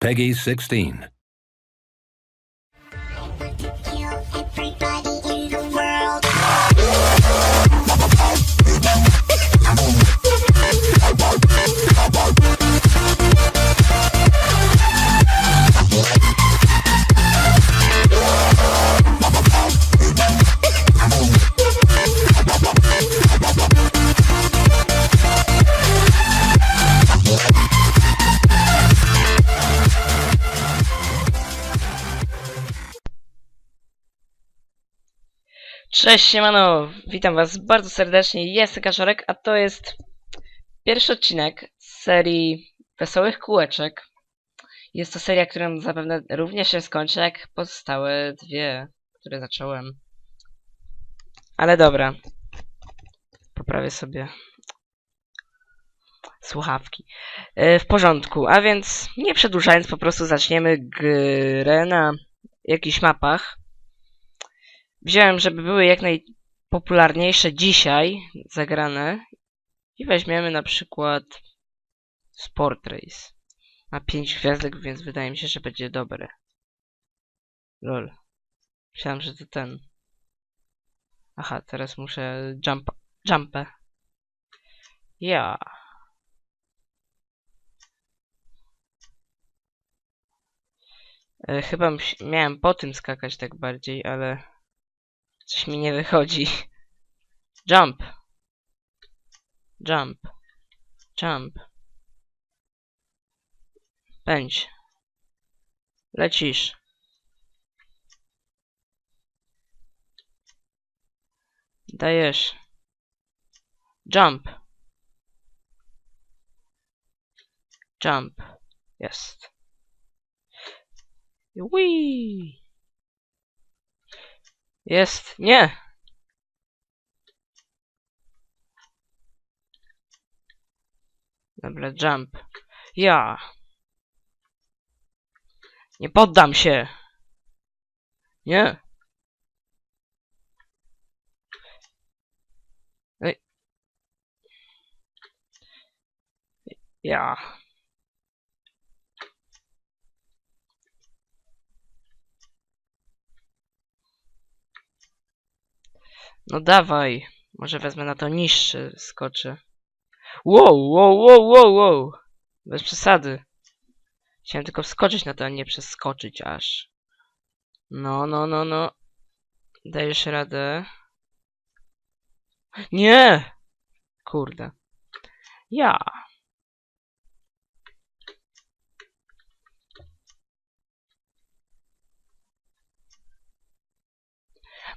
Peggy 16. Cześć, siemano! Witam was bardzo serdecznie, jestem Kaszorek, a to jest pierwszy odcinek z serii Wesołych Kółeczek. Jest to seria, którą zapewne również się skończy, jak pozostałe dwie, które zacząłem. Ale dobra. Poprawię sobie słuchawki. E, W porządku, a więc nie przedłużając, po prostu zaczniemy grę na jakichś mapach. Wziąłem, żeby były jak najpopularniejsze dzisiaj zagrane i weźmiemy na przykład Sport Race. Ma 5 gwiazdek, więc wydaje mi się, że będzie dobre. Lol. Myślałem, że to ten. Aha, teraz muszę jump jumpę. Ja. E, Chyba miałem po tym skakać tak bardziej, ale Coś mi nie wychodzi. Jump. Jump. Jump. Pędź. Lecisz. Dajesz. Jump. Jump. Jest. Whee! Jest. Nie! Dobra, jump. Ja. Nie poddam się. Nie. Ej. Ja. No dawaj. Może wezmę na to niższy, skoczę. Wow, wow, wow, wow, wow. Bez przesady. Chciałem tylko wskoczyć na to, a nie przeskoczyć aż. No, no, no, no. Dajesz radę. Nie! Kurde. Ja.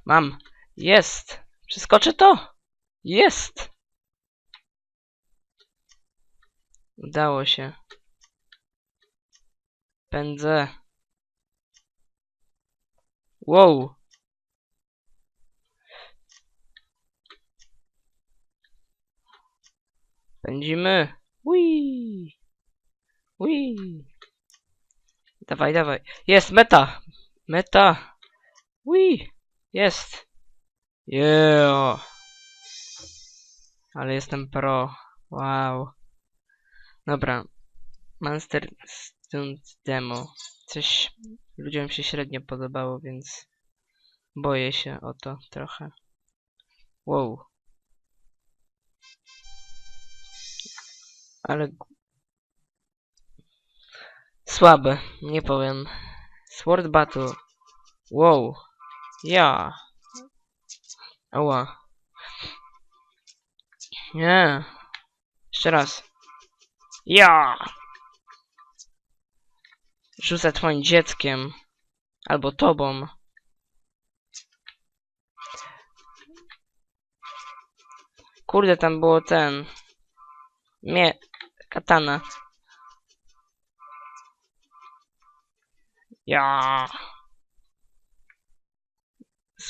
Mam. Jest. Przeskoczę to. Jest. Udało się. Pędzę. Wow. Pędzimy. Wii. Wii. Dawaj, dawaj. Jest meta. Meta. Wii. Jest. Yeah. Ale jestem pro. Wow. Dobra. Monster Stunt Demo. Coś ludziom się średnio podobało, więc boję się o to trochę. Wow. Ale słabe, nie powiem. Sword Battle. Wow. Ja. Ała. Nie. Jeszcze raz. Ja. Rzucę twoim dzieckiem. Albo tobą. Kurde, tam było ten. Mie... Katana. Ja.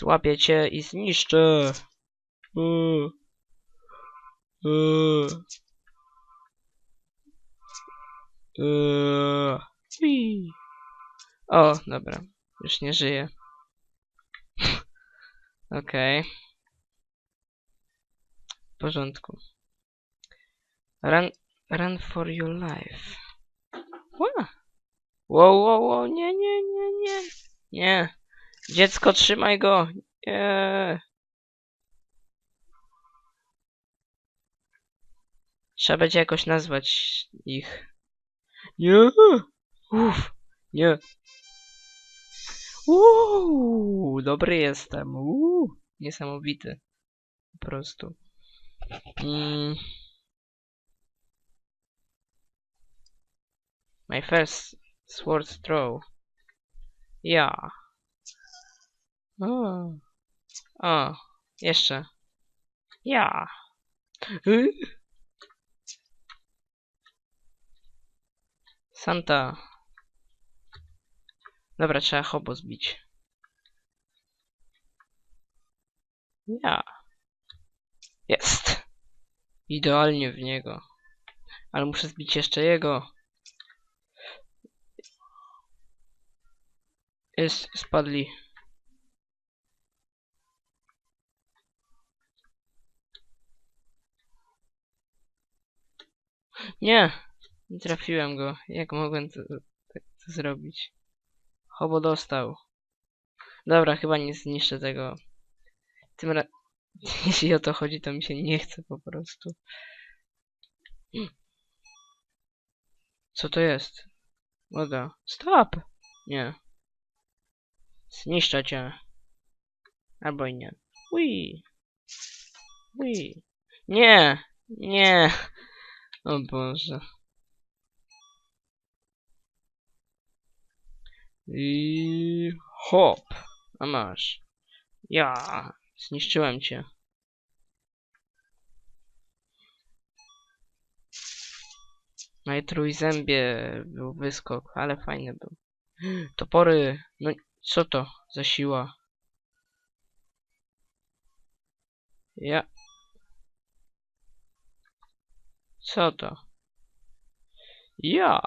Złapię cię i. Uuu. Uuu. Uuu. Ui. O, dobra. Już nie żyję. Okej. W porządku. Run, run for your life. Wow, wow, wow, nie, nie, nie, nie. Nie. Dziecko, trzymaj go. Nie. Trzeba będzie jakoś nazwać ich. Nie. Uff. Nie. Uuu, dobry jestem. Uuu, niesamowity. Po prostu. Mm. My first sword throw. Ja. O. O. Jeszcze. Ja. Santa. Dobra, trzeba hobo zbić. Ja. Jest. Idealnie w niego. Ale muszę zbić jeszcze jego. Jest, spadli. Nie! Nie trafiłem go. Jak mogłem to, to, to zrobić? Hobo dostał. Dobra, chyba nie zniszczę tego. Tym ra... Jeśli o to chodzi, to mi się nie chce po prostu. Co to jest? Woda. Stop! Nie. Zniszczę cię. Albo i nie. Ui. Ui. Nie! Nie! O Boże. I hop. A masz. Ja. Zniszczyłem cię. Na jej trójzębie był wyskok, ale fajny był. Topory. No co to za siła? Ja. Co to? Ja.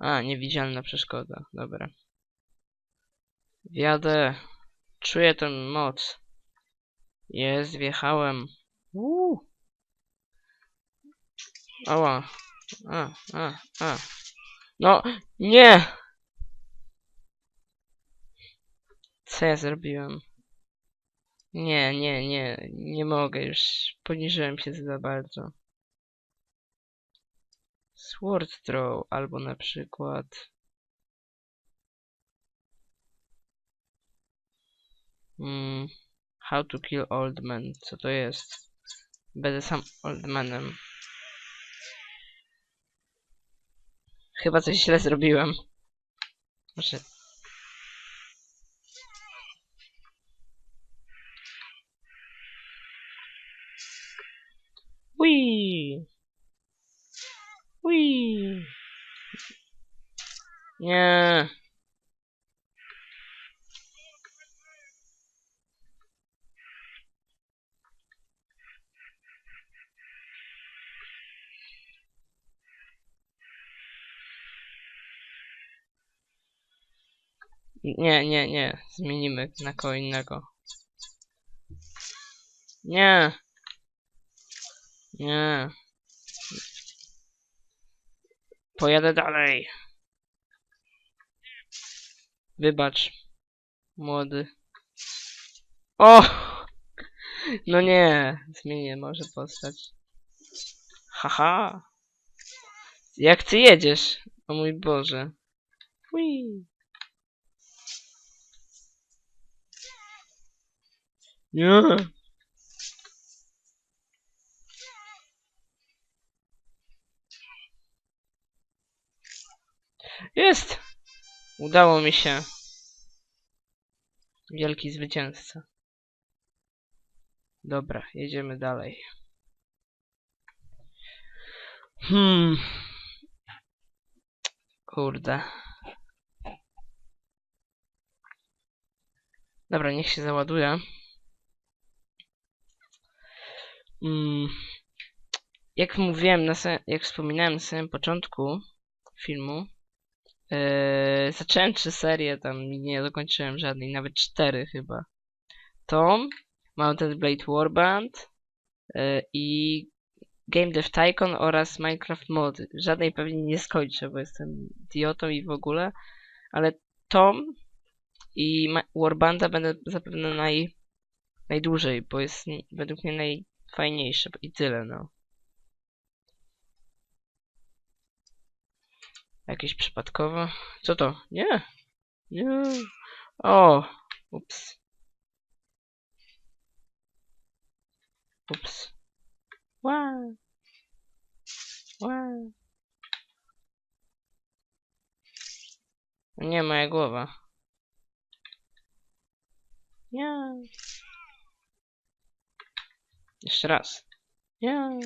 A, niewidzialna przeszkoda. Dobra. Wjadę. Czuję tę moc. Jest, wjechałem. Uuu. Ała. A, a, a. No, nie! Co ja zrobiłem? Nie, nie, nie, nie mogę już. Poniżyłem się za bardzo. Sword throw, albo na przykład... Mm, how to kill old man. Co to jest? Będę sam old manem. Chyba coś źle zrobiłem. Może... Wii. Wii. Nie. Nie, nie, nie. Zmienimy na kogo innego. Nie. Nie. Pojadę dalej. Wybacz. Młody. O! No nie. Zmienię może postać. Haha. Jak ty jedziesz? O mój Boże. Whee. Nie. Jest! Udało mi się. Wielki zwycięzca. Dobra, jedziemy dalej. Hmm. Kurde. Dobra, niech się załaduje. Mm. Jak mówiłem, na jak wspominałem na samym początku filmu, Eee, zacząłem trzy serie, tam nie dokończyłem żadnej, nawet cztery chyba. Tom, Mountain Blade Warband eee, i Game Dev Tycoon oraz Minecraft Mod. Żadnej pewnie nie skończę, bo jestem idiotą i w ogóle, ale Tom i Ma- Warbanda będę zapewne naj, najdłużej, bo jest według mnie najfajniejsze i tyle, no. Jakieś przypadkowe? Co to? Nie! Nie! O! Ups. Ups. Wow. Wow. Nie, moja głowa. Nie. Jeszcze raz. Nie.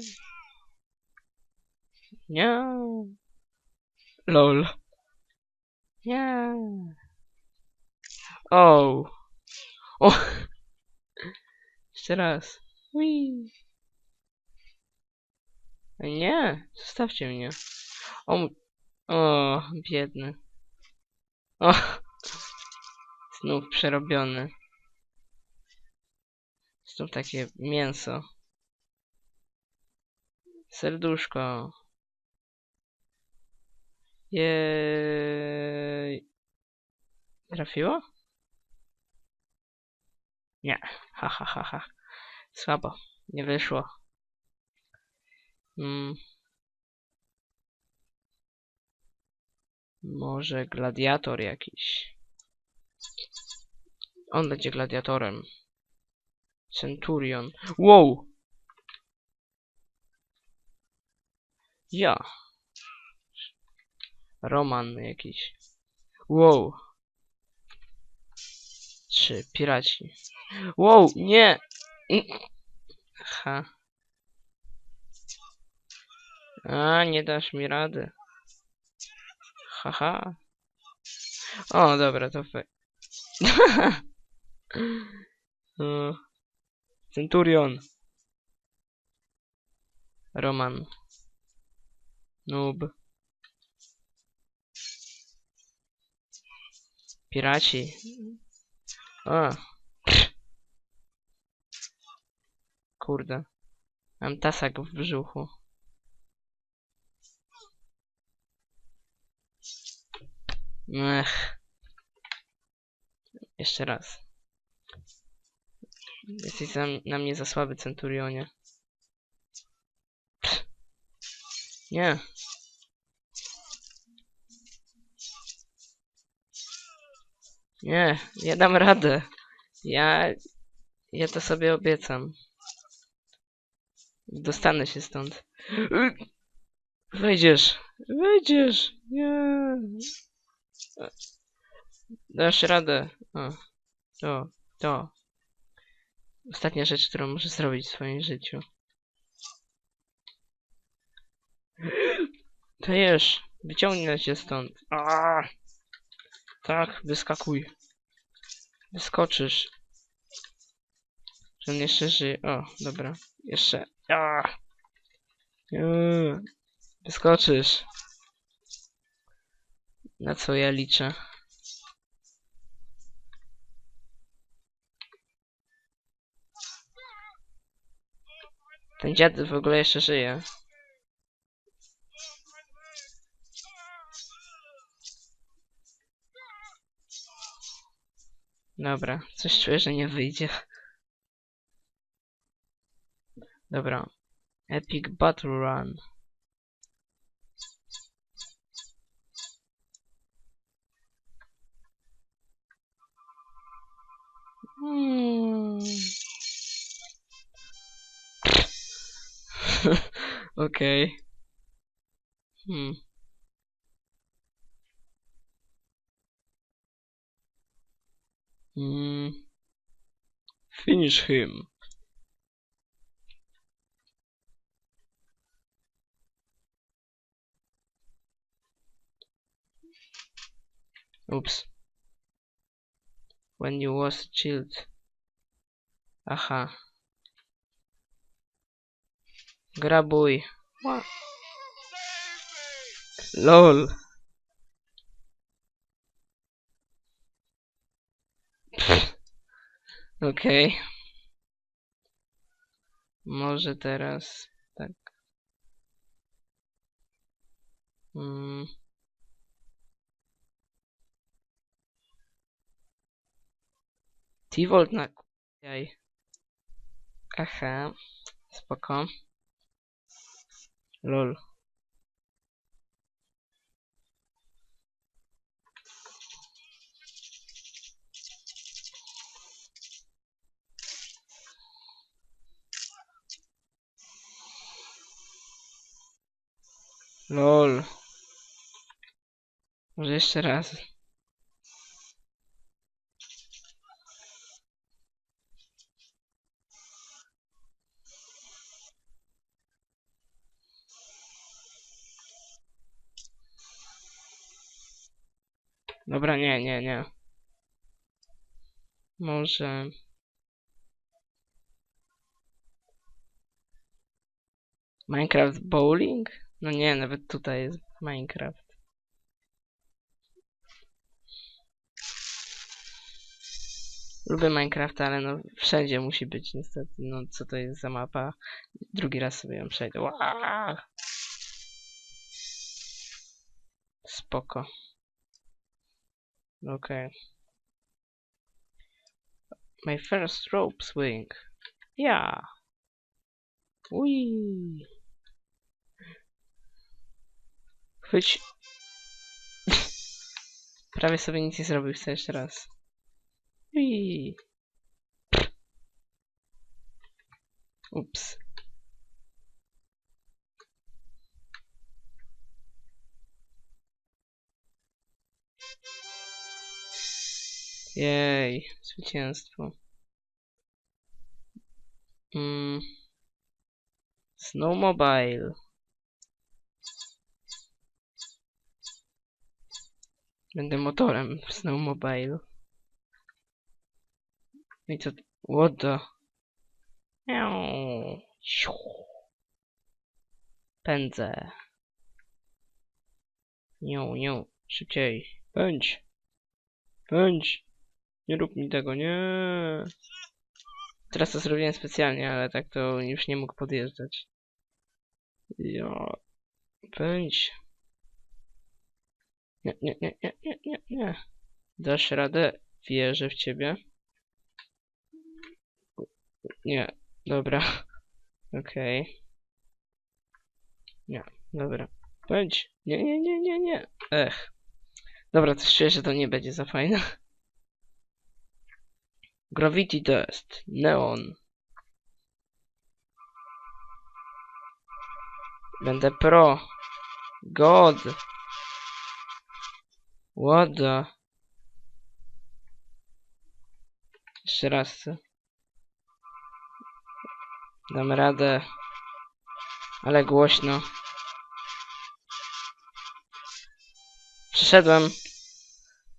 Nie. Lol. Nie. O. O. Jeszcze raz. Whee. Nie, zostawcie mnie. O, o, biedny. O, znów przerobiony. Znów takie mięso. Serduszko. Jej. Trafiło? Nie. Ha, ha, ha, ha. Słabo. Nie wyszło. Mm. Może gladiator jakiś. On będzie gladiatorem. Centurion. Wow! Ja. Roman jakiś. Wow. Trzy. Piraci. Wow, nie! Ha. A, nie dasz mi rady. Haha. O, dobra, to fe... Centurion. Roman. Noob. Piraci. A. Kurde. Mam tasak w brzuchu. Ech. Jeszcze raz. Jesteś za, na mnie za słaby, Centurionie. Pff. Nie. Nie, ja dam radę. Ja... Ja to sobie obiecam. Dostanę się stąd. Wejdziesz. Wejdziesz. Nie. Dasz radę. O. To. To. Ostatnia rzecz, którą muszę zrobić w swoim życiu. To jesz. Wyciągnę cię stąd. Aaaa! Tak, wyskakuj. Wyskoczysz. Że on jeszcze żyje. O, dobra. Jeszcze. Aaaa! Eee, Wyskoczysz. Na co ja liczę? Ten dziad w ogóle jeszcze żyje. Dobra, coś czuję, że nie wyjdzie. Dobra. Epic Battle Run. Hmm. Okej. Hmm. Hmm. Finish him. Oops. When you was a child. Aha. Grabuj. Ła. LOL. Okej. Okay. Może teraz tak. Mm. T-Volt na jaj. Aha, spoko. Lol. Lol. Może jeszcze raz. Dobra, nie, nie, nie. Może... Minecraft Bowling? No nie, nawet tutaj jest Minecraft. Lubię Minecrafta, ale no wszędzie musi być niestety. No co to jest za mapa? Drugi raz sobie ją przejdę. Wow! Spoko. Okay. My first rope swing. Yeah. Ui. Chwyć. Prawie sobie nic nie zrobił, chcę jeszcze raz. Ui. Ups. Jej, zwycięstwo. Mm. Snowmobile. Będę motorem w Snowmobile. No i co? What the? Pędzę. Niu, niu. Szybciej. Pędź. Pędź. Nie rób mi tego, nie. Teraz to zrobiłem specjalnie, ale tak to już nie mógł podjeżdżać. Ja. Pędź. Nie, nie, nie, nie, nie, nie, nie. Dasz radę? Wierzę w ciebie. Nie, dobra. Okej. Nie, dobra. Pędź. Nie, nie, nie, nie, nie. Ech. Dobra, to czuję, że to nie będzie za fajne. Gravity Dust. Neon. Będę pro. God. What the... Jeszcze raz chcę. Dam radę. Ale głośno. Przyszedłem.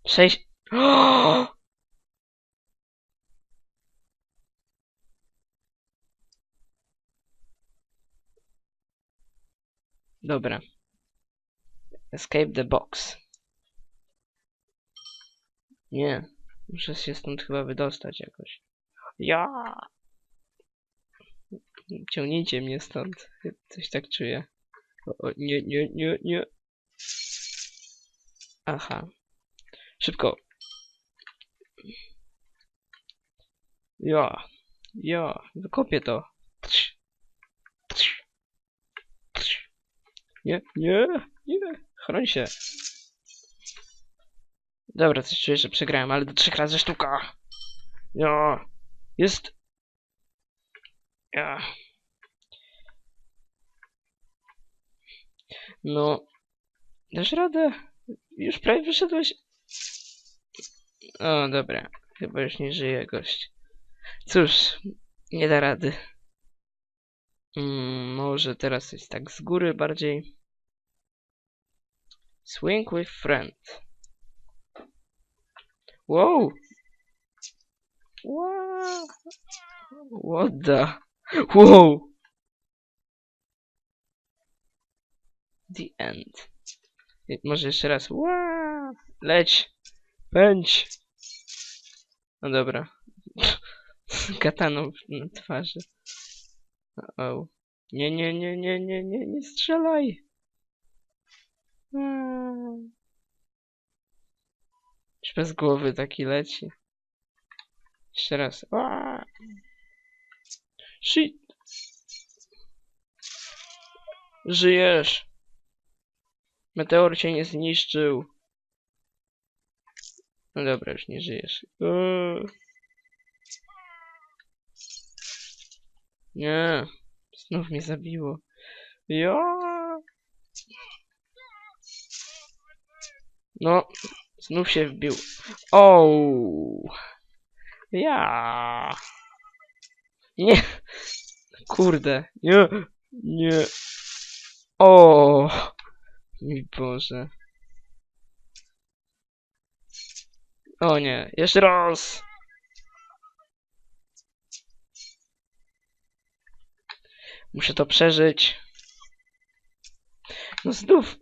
Przejść... Dobra. Escape the box. Nie. Muszę się stąd chyba wydostać jakoś. Ja. Ciągnijcie mnie stąd. Coś tak czuję. O, o, nie, nie, nie, nie. Aha. Szybko. Ja. Ja. Wykopię to. Nie, nie, nie. Chroń się. Dobra, coś czuję, że przegrałem, ale do trzech razy sztuka. Ja. Jest. Ja. No. Dasz radę? Już prawie wyszedłeś. O, dobra. Chyba już nie żyje gość. Cóż, nie da rady. Mm, może teraz jest tak z góry bardziej. Swing with friend. Wow! Wow! What the? Wow! The end. Może jeszcze raz. Wow! Leć! Pędź! No dobra. Kataną na twarzy. O. Nie, nie, nie, nie, nie, nie, nie strzelaj! Mm. Już bez głowy taki leci. Jeszcze raz. Aaa. Shit. Żyjesz. Meteor cię nie zniszczył. No dobra, już nie żyjesz. Eee. Nie. Znów mnie zabiło. Ja. No, znów się wbił. O. Ja. Nie. Kurde. Nie. Nie. O. Mi Boże. O nie. Jeszcze raz. Muszę to przeżyć. No znów.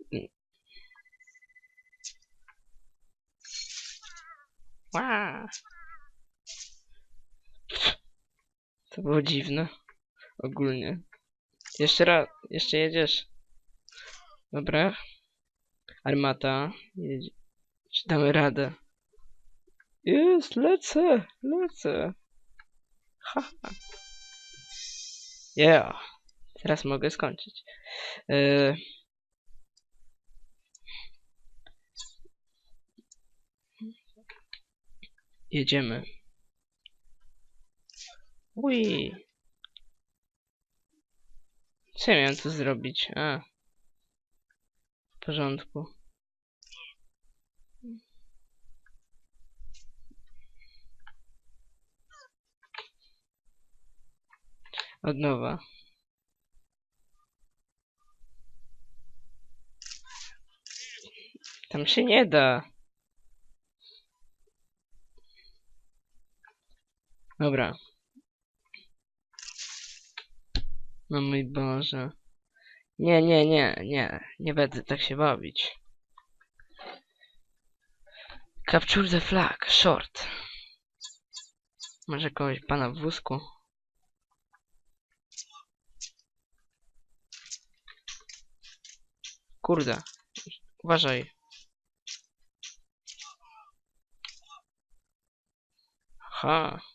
Ła. To było dziwne. Ogólnie. Jeszcze raz. Jeszcze jedziesz. Dobra. Armata. Jedzie. Czy damy radę? Jest, lecę, lecę. Ha. Yeah. Teraz mogę skończyć. Yy... Jedziemy. Ui. Co ja miałem tu zrobić? A. W porządku. Od nowa. Tam się nie da. Dobra. No mój Boże. Nie, nie, nie, nie. Nie będę tak się bawić. Capture the flag. Short. Może kogoś pana w wózku? Kurde. Uważaj. Ha.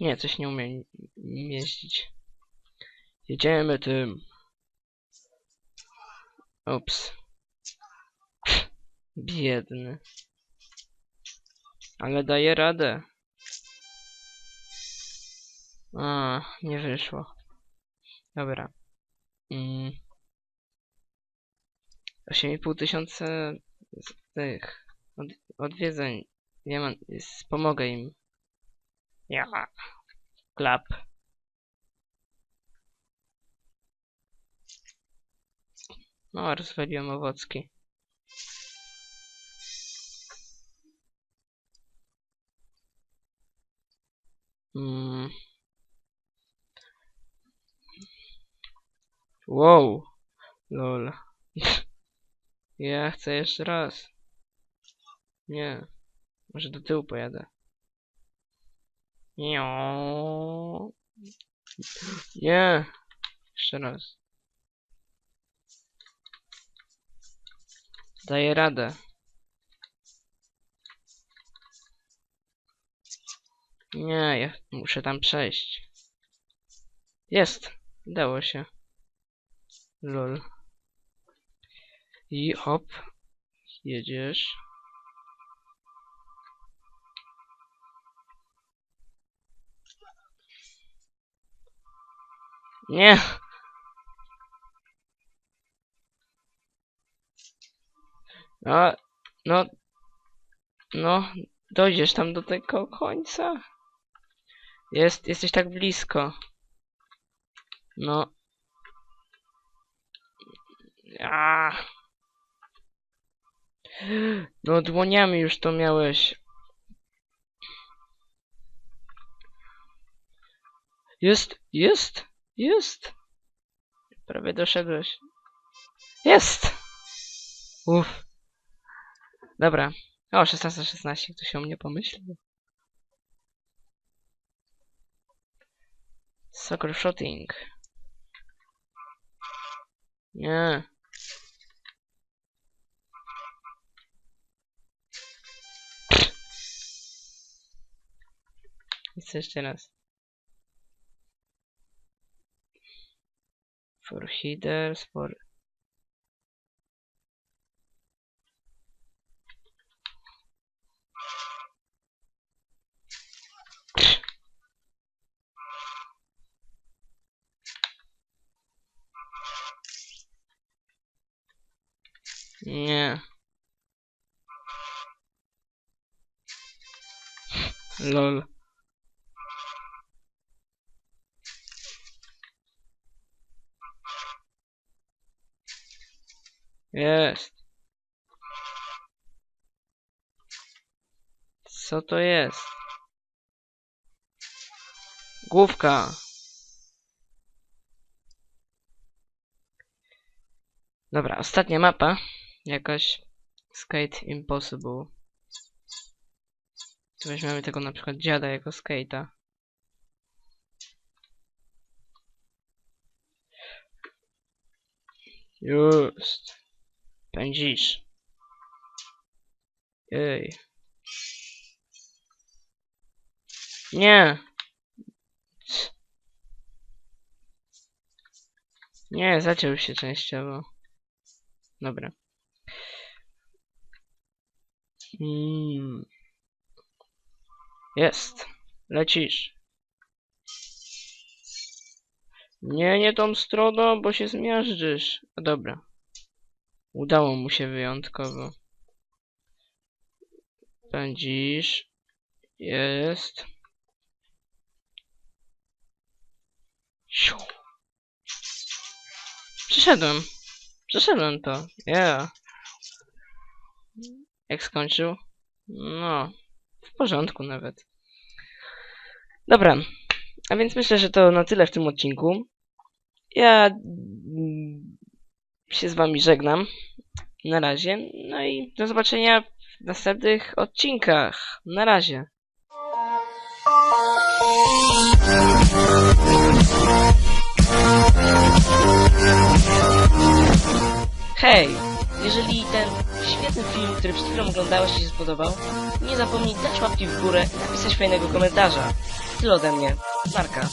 Nie, coś nie umiem mieścić. Jedziemy tym. Ups. Biedny. Ale daje radę. A, nie wyszło. Dobra. Mm. 8,5 tysiąca z tych od, odwiedzeń. Ja mam, pomogę im. Ja. Klap. No, rozwaliłem owocki. Mm. Wow. Lol. Ja chcę jeszcze raz. Nie. Może do tyłu pojadę. Nie. Jeszcze raz. Daję radę. Nie, ja muszę tam przejść. Jest. Udało się. Lol. I hop. Jedziesz. Nie. No, no, no, dojdziesz tam do tego końca. Jest, jesteś tak blisko. No. A. No dłoniami już to miałeś. Jest, jest, jest. Prawie doszedłeś. Jest! Uff. Dobra. O, 16, 16. Ktoś o mnie pomyślił. Soccer shooting. Nie. Pff. Jeszcze raz. For headers, for... Yeah. Lol. Jest. Co to jest? Główka. Dobra, ostatnia mapa. Jakaś Skate Impossible. Tu weźmiemy tego na przykład dziada jako skate'a. Just. Pędzisz. Ej. Nie. Nie, zaciął się częściowo. Dobra. Mm. Jest. Lecisz. Nie, nie tą stroną, bo się zmiażdżysz. Dobra. Udało mu się wyjątkowo. Pędzisz. Jest. Siu. Przyszedłem. Przeszedłem to. Yeah. Jak skończył? No, w porządku nawet. Dobra, a więc myślę, że to na tyle w tym odcinku. Ja się z wami żegnam. Na razie. No i do zobaczenia w następnych odcinkach. Na razie. Hej! Jeżeli ten świetny film, który przed chwilą oglądałeś Ci się spodobał, nie zapomnij dać łapki w górę i napisać fajnego komentarza. Tyle ode mnie. Marka.